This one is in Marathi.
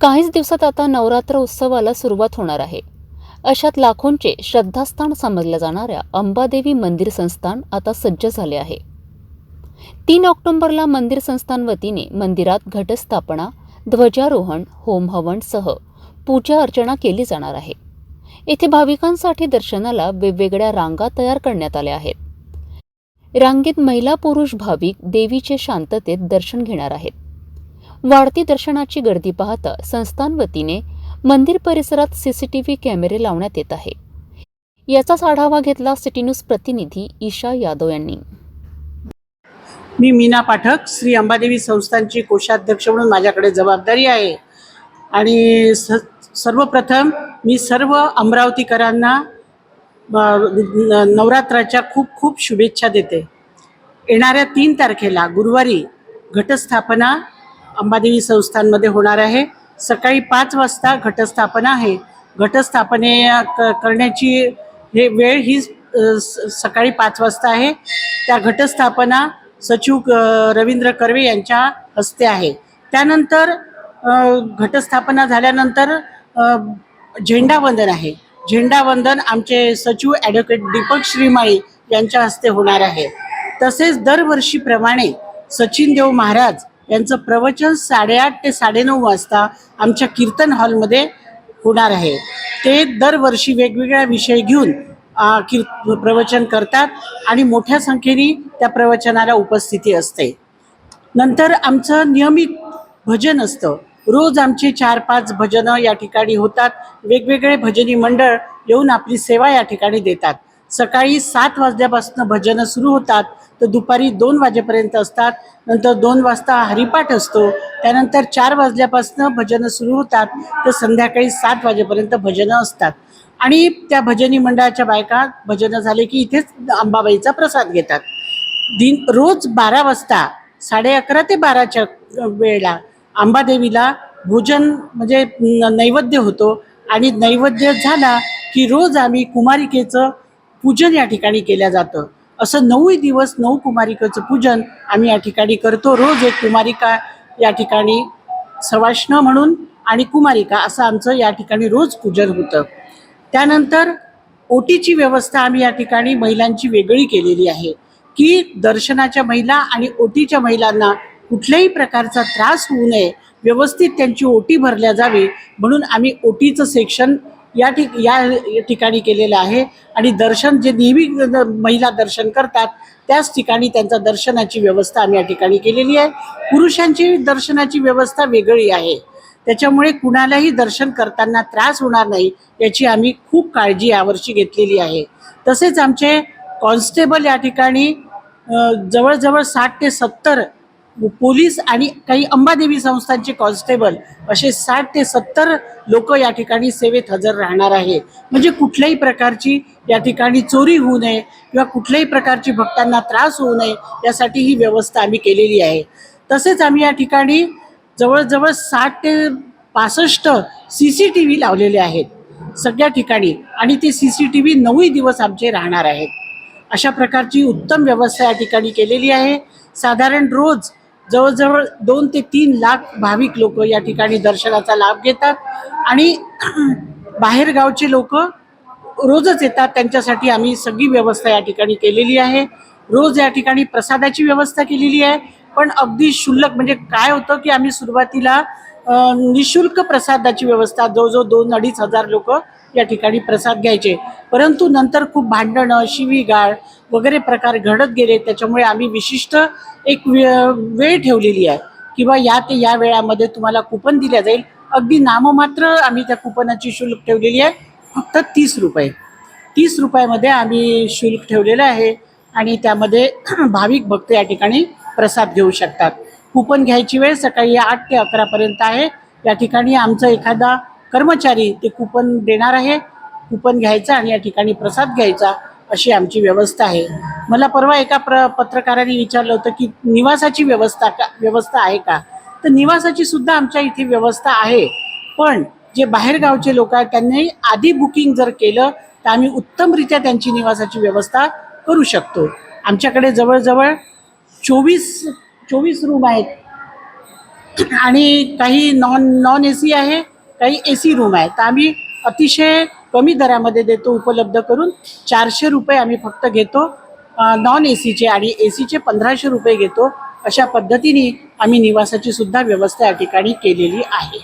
काहीच दिवसात आता नवरात्र उत्सवाला सुरुवात होणार आहे. अशात लाखोंचे श्रद्धास्थान समजल्या जाणाऱ्या अंबादेवी मंदिर संस्थान आता सज्ज झाले आहे. तीन ऑक्टोबरला मंदिर संस्थान वतीने मंदिरात घटस्थापना ध्वजारोहण होमहवन सह पूजा अर्चना केली जाणार आहे. येथे भाविकांसाठी दर्शनाला वेगवेगळ्या रांगा तयार करण्यात आल्या आहेत. रांगेत महिला पुरुष भाविक देवीचे शांततेत दर्शन घेणार आहेत. वाढती दर्शनाची गर्दी पाहता संस्थान वतीने मंदिर परिसरात सीसीटीव्ही कॅमेरे लावण्यात येत आहे. याचाच आढावा घेतला सिटी न्यूज प्रतिनिधी ईशा यादव यांनी. मी मीना पाठक श्री अंबादेवी संस्थांची कोषाध्यक्ष म्हणून माझ्याकडे जबाबदारी आहे. आणि स सर्वप्रथम मी सर्व अमरावतीकरांना नवरात्राच्या खूप खूप शुभेच्छा देते. येणाऱ्या तीन तारखेला गुरुवारी घटस्थापना अंबादेवी संस्थांमध्ये होणार आहे. सकाळी पाच वाजता घटस्थापना आहे. घटस्थापने क करण्याची हे वेळ ही स- सकाळी पाच वाजता आहे. त्या घटस्थापना सचिव रवींद्र कर्वे यांच्या हस्ते आहे. त्यानंतर घटस्थापना झाल्यानंतर झेंडावंदन आहे. झेंडावंदन आमचे सचिव ॲडव्होकेट दीपक श्रीमाळी यांच्या हस्ते होणार आहे. तसेच दरवर्षीप्रमाणे सचिन देव महाराज यांचं प्रवचन साडेआठ ते साडेनऊ वाजता आमच्या कीर्तन हॉलमध्ये होणार आहे. ते दरवर्षी वेगवेगळ्या विषय घेऊन अ, प्रवचन करतात आणि मोठ्या संख्येने त्या प्रवचनाला उपस्थिती असते. नंतर आमचं नियमित भजन असतं. रोज आमचे चार पाच भजनं या ठिकाणी होतात. वेगवेगळे भजनी मंडळ येऊन आपली सेवा या ठिकाणी देतात. सकाळी सात वाजल्यापासून भजनं सुरू होतात. तर दुपारी दोन वाजेपर्यंत असतात. नंतर दोन वाजता हरिपाठ असतो. त्यानंतर चार वाजल्यापासून भजनं सुरू होतात. तर संध्याकाळी सात वाजेपर्यंत भजनं असतात. आणि त्या भजनी मंडळाच्या बायका भजनं झाले की इथेच अंबाबाईचा प्रसाद घेतात. दिन रोज बारा वाजता साडे अकरा ते बाराच्या वेळेला अंबादेवीला भोजन म्हणजे न- नैवेद्य होतो. आणि नैवेद्य झाला की रोज आम्ही कुमारिकेचं पूजन या ठिकाणी केलं जातं. असं नऊ दिवस नऊ कुमारिकेचं पूजन आम्ही या ठिकाणी करतो. रोज एक कुमारिका या ठिकाणी सवाष्ण म्हणून आणि कुमारिका असं आमचं या ठिकाणी रोज पूजन होतं. त्यानंतर ओटीची व्यवस्था आम्ही या ठिकाणी महिलांची वेगळी केलेली आहे की दर्शनाच्या महिला आणि ओटीच्या महिलांना कुठल्याही प्रकारचा त्रास होऊ नये व्यवस्थित त्यांची ओटी भरल्या जावी म्हणून आम्ही ओटीचं सेक्शन या ठिक या ठिकाणी केलेलं आहे. आणि दर्शन जे नेहमी महिला दर्शन करतात त्याच ठिकाणी त्यांचा दर्शनाची व्यवस्था आम्ही या ठिकाणी केलेली आहे. पुरुषांची दर्शनाची व्यवस्था वेगळी आहे. त्याच्यामुळे कुणालाही दर्शन करताना त्रास होणार नाही याची आम्ही खूप काळजी यावर्षी घेतलेली आहे. तसेच आमचे कॉन्स्टेबल या ठिकाणी जवळजवळ साठ ते सत्तर पोलीस आणि काही अंबादेवी संस्थांचे कॉन्स्टेबल असे साठ ते सत्तर लोक या ठिकाणी सेवेत हजर राहणार आहे. म्हणजे कुठल्याही प्रकारची या ठिकाणी चोरी होऊ नये किंवा कुठल्याही प्रकारची भक्तांना त्रास होऊ नये यासाठी ही व्यवस्था आम्ही केलेली आहे. तसेच आम्ही या ठिकाणी जवळजवळ साठ ते पासष्ट सी सी टी व्ही लावलेले आहेत सगळ्या ठिकाणी आणि ते सी सी टी व्ही नऊही दिवस आमचे राहणार आहेत. अशा प्रकारची उत्तम व्यवस्था या ठिकाणी केलेली आहे. साधारण रोज जवळजवळ दोन ते तीन लाख भाविक लोक या ठिकाणी दर्शनाचा लाभ घेतात आणि बाहेरगावचे लोक रोजच येतात. त्यांच्यासाठी आम्ही सगळी व्यवस्था या ठिकाणी केलेली आहे. रोज या ठिकाणी प्रसादाची व्यवस्था केलेली आहे. पण अगदी शुल्लक म्हणजे काय होतं की आम्ही सुरुवातीला निशुल्क प्रसादाची व्यवस्था जवळजवळ दोन अडीच हजार लोक या ठिकाणी प्रसाद घ्यायचे. परंतु नंतर खूप भांडणं शिवीगाळ वगैरे प्रकार घडत गेले. त्याच्यामुळे आम्ही विशिष्ट एक वेळ ठेवलेली आहे. किंवा या ते या वेळामध्ये तुम्हाला कुपन दिल्या जाईल. अगदी नाममात्र आम्ही त्या कुपनाची शुल्क ठेवलेली आहे. फक्त तीस रुपये. तीस रुपयामध्ये आम्ही शुल्क ठेवलेलं आहे. आणि त्यामध्ये भाविक भक्त या ठिकाणी प्रसाद घेऊ शकतात. कुपन घ्यायची वेळ सकाळी आठ ते अकरापर्यंत आहे. या ठिकाणी आमचं एखादा कर्मचारी ते कुपन देणार आहे कुपन घ्यायचं आणि या ठिकाणी प्रसाद घ्यायचा अशी आमची व्यवस्था आहे. मला परवा एका प्र पत्रकाराने विचारलं होतं की निवासाची व्यवस्था का व्यवस्था आहे का? तर निवासाची सुद्धा आमच्या इथे व्यवस्था आहे. पण जे बाहेरगावचे लोक आहेत त्यांनी आधी बुकिंग जर केलं तर आम्ही उत्तमरित्या त्यांची निवासाची व्यवस्था करू शकतो. आमच्याकडे जवळजवळ चोवीस चोवीस रूम आहेत. आणि काही नॉन नॉन ए सी आहे काही ए सी रूम आहे तर आम्ही अतिशय कमी दरामध्ये देतो उपलब्ध करून चारशे रुपये आम्ही फक्त घेतो. नॉन ए सीचे आणि ए सीचे पंधराशे रुपये घेतो. अशा पद्धतीने आम्ही निवासाची सुद्धा व्यवस्था या ठिकाणी केलेली आहे.